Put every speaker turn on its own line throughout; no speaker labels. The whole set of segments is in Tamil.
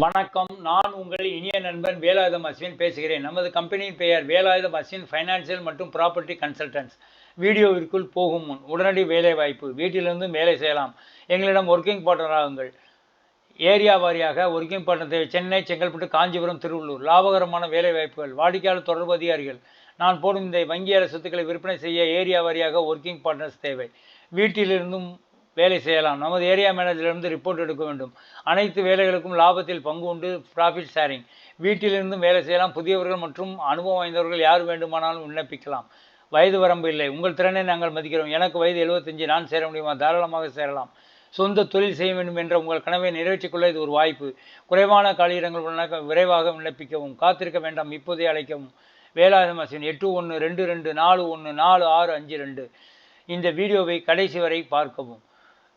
வணக்கம். நான் உங்கள் இனிய நண்பன் வேலாயுதம் அஸ்வின் பேசுகிறேன். நமது கம்பெனியின் பெயர் வேலாயுதம் அஸ்வின் ஃபைனான்சியல் மற்றும் ப்ராப்பர்ட்டி கன்சல்டன்ஸ் வீடியோவிற்குள் போகும் முன் உடனடி வேலை வாய்ப்பு வீட்டிலிருந்து வேலை செய்யலாம். எங்களிடம் ஒர்க்கிங் பார்ட்னர் ஆகுங்கள் ஏரியா வாரியாக ஒர்க்கிங் பார்ட்னர் தேவை. சென்னை செங்கல்பட்டு காஞ்சிபுரம் திருவள்ளூர். லாபகரமான வேலை வாய்ப்புகள் வாடிக்கையாளர் தொடர்பு அதிகாரிகள். நான் போடும் இந்த வங்கியாளர் சொத்துக்களை விற்பனை செய்ய ஏரியா வாரியாக ஒர்க்கிங் பார்ட்னர்ஸ் தேவை. வீட்டிலிருந்தும் வேலை செய்யலாம். நமது ஏரியா மேனேஜரிலிருந்து ரிப்போர்ட் எடுக்க வேண்டும். அனைத்து வேலைகளுக்கும் லாபத்தில் பங்கு உண்டு ப்ராஃபிட் ஷேரிங் வீட்டிலிருந்தும் வேலை செய்யலாம். புதியவர்கள் மற்றும் அனுபவம் வாய்ந்தவர்கள் யார் வேண்டுமானாலும் விண்ணப்பிக்கலாம். வயது வரம்பு இல்லை. உங்கள் திறனை நாங்கள் மதிக்கிறோம். எனக்கு வயது எழுபத்தஞ்சு நான் சேர முடியுமா? தாராளமாக சேரலாம். சொந்த தொழில் செய்ய வேண்டும் என்ற உங்கள் கனவை நிறைவேற்றிக் கொள்ள இது ஒரு வாய்ப்பு. குறைவான காலியிடங்கள் உள்ளன விரைவாக விண்ணப்பிக்கவும். காத்திருக்க வேண்டாம். இப்போதே அழைக்கவும். வேலாயுதம் அஸ்வின் எட்டு ஒன்று ரெண்டு ரெண்டு நாலு ஒன்று நாலு ஆறு அஞ்சு ரெண்டு. இந்த வீடியோவை கடைசி வரை பார்க்கவும்.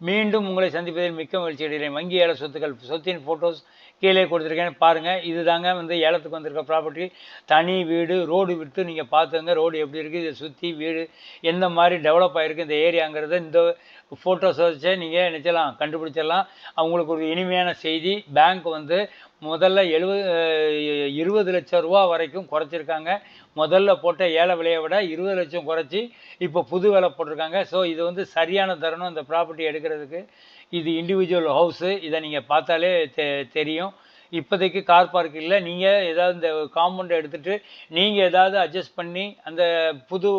மீண்டும் உங்களை சந்திப்பதில் மிக்க மகிழ்ச்சி அடைகிறேன். வங்கி ஏல சொத்துக்கள் சொத்தின் ஃபோட்டோஸ் கீழே கொடுத்துருக்கேன். பாருங்கள் இது தாங்க வந்து ஏலத்துக்கு வந்திருக்க ப்ராப்பர்ட்டி தனி வீடு ரோடு விட்டு நீங்கள் பார்த்துங்க ரோடு எப்படி இருக்குது இதை சுற்றி வீடு எந்த மாதிரி டெவலப் ஆகிருக்கு இந்த ஏரியாங்கிறத இந்த ஃபோட்டோஸ் வச்சே நீங்கள் நினச்சலாம் கண்டுபிடிச்சிடலாம். அவங்களுக்கு ஒரு இனிமையான செய்தி. பேங்க் வந்து முதல்ல எழுபது இருபது லட்சம் ரூபா வரைக்கும் குறைச்சிருக்காங்க. முதல்ல போட்ட ஏல விலையை விட இருபது லட்சம் குறைச்சி இப்போ புது விலை போட்டிருக்காங்க. ஸோ இது வந்து சரியான தருணம் இந்த ப்ராப்பர்ட்டி எடுக்கிறதுக்கு. இது இண்டிவிஜுவல் ஹவுஸு இதை நீங்கள் பார்த்தாலே தெ தெரியும். இப்போதைக்கு கார் பார்க் இல்லை. நீங்கள் ஏதாவது இந்த காம்பவுண்டை எடுத்துகிட்டு நீங்கள் ஏதாவது அட்ஜஸ்ட் பண்ணி அந்த புது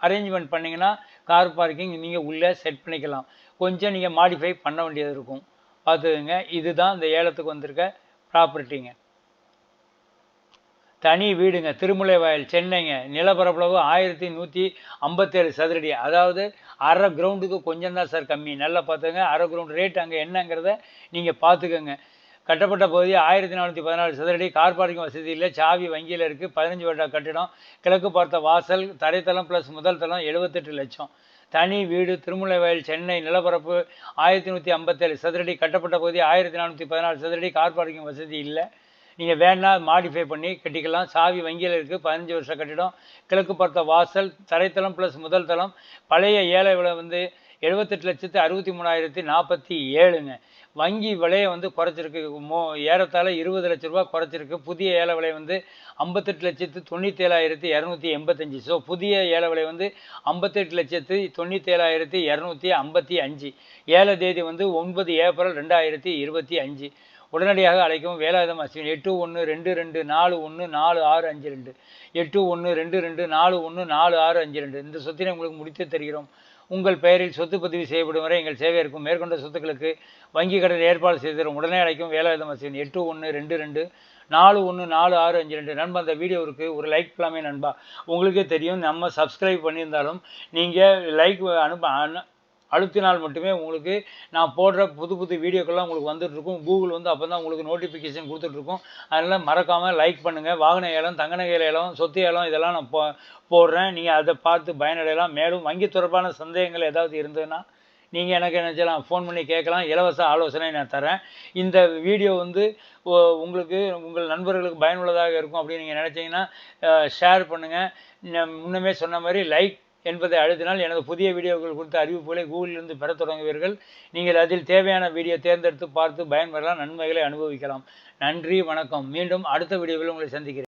அரேஞ்ச்மெண்ட் பண்ணிங்கன்னா கார் பார்க்கிங் நீங்கள் உள்ளே செட் பண்ணிக்கலாம். கொஞ்சம் நீங்கள் மாடிஃபை பண்ண வேண்டியது இருக்கும். பார்த்துக்கோங்க. இதுதான் இந்த ஏலத்துக்கு வந்திருக்க ப்ராப்பர்ட்டிங்க தனி வீடுங்க. திருமலை வயல் சென்னைங்க. நிலப்பரப்பளவு ஆயிரத்தி நூற்றி ஐம்பத்தேழு சதுரடி. அதாவது அரை கிரவுண்டுக்கு கொஞ்சம் தான் சார் கம்மி. நல்லா பார்த்துங்க அரை கிரவுண்ட் ரேட் அங்கே என்னங்கிறத நீங்கள் பார்த்துக்கோங்க. கட்டப்பட்ட பகுதி ஆயிரத்தி நானூற்றி பதினாலு சதுரடி. கார் பார்க்கிங் வசதி இல்லை. சாவி வங்கியில் இருக்குது பதினஞ்சு வருட கட்டிடம். கிழக்கு பார்த்த வாசல் தரைத்தளம் ப்ளஸ் முதல் தளம் எழுபத்தெட்டு லட்சம். தனி வீடு திருமலை வயல் சென்னை நிலப்பரப்பு ஆயிரத்தி நூற்றி ஐம்பத்தேழு சதுரடி. கட்டப்பட்ட பகுதி ஆயிரத்தி நானூற்றி பதினாலு சதுரடி. கார் பார்க்கிங் வசதி இல்லை. நீங்கள் வேணால் மாடிஃபை பண்ணி கட்டிக்கலாம். சாவி வங்கியில் இருக்குது பதினஞ்சு வருஷம் கட்டிடம். கிழக்கு பார்த்த வாசல் தரைத்தளம் ப்ளஸ் முதல் தளம். பழைய ஏழை விலை வந்து எழுபத்தெட்டு லட்சத்து அறுபத்தி மூணாயிரத்தி நாற்பத்தி ஏழுங்க. வங்கி விலையை வந்து குறைச்சிருக்கு. மோ ஏறத்தாழ இருபது லட்ச ரூபா குறைச்சிருக்கு. புதிய ஏல விலை வந்து ஐம்பத்தெட்டு லட்சத்து தொண்ணூற்றி ஏழாயிரத்தி இரநூத்தி எண்பத்தஞ்சு. ஸோ புதிய ஏல விலை வந்து ஐம்பத்தெட்டு லட்சத்து தொண்ணூற்றி ஏழாயிரத்தி இரநூத்தி ஐம்பத்தி அஞ்சு. ஏழை தேதி வந்து ஒன்பது ஏப்ரல் ரெண்டாயிரத்தி இருபத்தி அஞ்சு. உடனடியாக அழைக்கவும் வேலாயுதம் அஸ்வின் எட்டு ஒன்று ரெண்டு ரெண்டு நாலு ஒன்று நாலு ஆறு அஞ்சு ரெண்டு. எட்டு ஒன்று ரெண்டு ரெண்டு நாலு ஒன்று நாலு ஆறு அஞ்சு ரெண்டு. இந்த சொத்தினை உங்களுக்கு முடித்து தருகிறோம். உங்கள் பெயரில் சொத்து பதிவு செய்யப்படும் வரை எங்கள் சேவை இருக்கும். மேற்கொண்ட சொத்துக்களுக்கு வங்கி கடன் ஏற்பாடு செய்து தரும். உடனே அழைக்கும் வேலாயுதம் அஸ்வின் எட்டு ஒன்று ரெண்டு ரெண்டு நாலு ஒன்று நாலு ஆறு அஞ்சு ரெண்டு. நண்பா அந்த வீடியோவுக்கு ஒரு லைக் பண்ணலாமே நண்பா. உங்களுக்கே தெரியும். நம்ம சப்ஸ்கிரைப் பண்ணியிருந்தாலும் நீங்கள் லைக் அனுப்ப அனு அழுத்தினால் மட்டுமே உங்களுக்கு நான் போடுற புது புது வீடியோக்கெல்லாம் உங்களுக்கு வந்துட்டுருக்கும். கூகுள் வந்து அப்போ தான் உங்களுக்கு நோட்டிஃபிகேஷன் கொடுத்துட்ருக்கும் அதனால் மறக்காமல் லைக் பண்ணுங்கள் வாகன ஏலம் தங்கநகை ஏலம் சொத்து ஏலம் இதெல்லாம் நான் போ போடுறேன். நீங்கள் அதை பார்த்து பயனடையலாம். மேலும் வங்கி தொடர்பான சந்தேகங்கள் ஏதாவது இருந்ததுன்னா நீங்கள் எனக்கு என்ன செய்யலாம் ஃபோன் பண்ணி கேட்கலாம். இலவச ஆலோசனை நான் தரேன். இந்த வீடியோ வந்து உங்களுக்கு உங்கள் நண்பர்களுக்கு பயனுள்ளதாக இருக்கும் அப்படின்னு நீங்கள் நினச்சிங்கன்னா ஷேர் பண்ணுங்கள் முன்னமே சொன்ன மாதிரி லைக் என்பதை அழுத்தினால் எனது புதிய வீடியோக்கள் குறித்த அறிவிப்புகளை கூகுளிலிருந்து பெறத் தொடங்குவீர்கள். நீங்கள் அதில் தேவையான வீடியோ தேர்ந்தெடுத்து பார்த்து பயன்பெறலாம் நன்மைகளை அனுபவிக்கலாம். நன்றி வணக்கம். மீண்டும் அடுத்த வீடியோவில் உங்களை சந்திக்கிறேன்.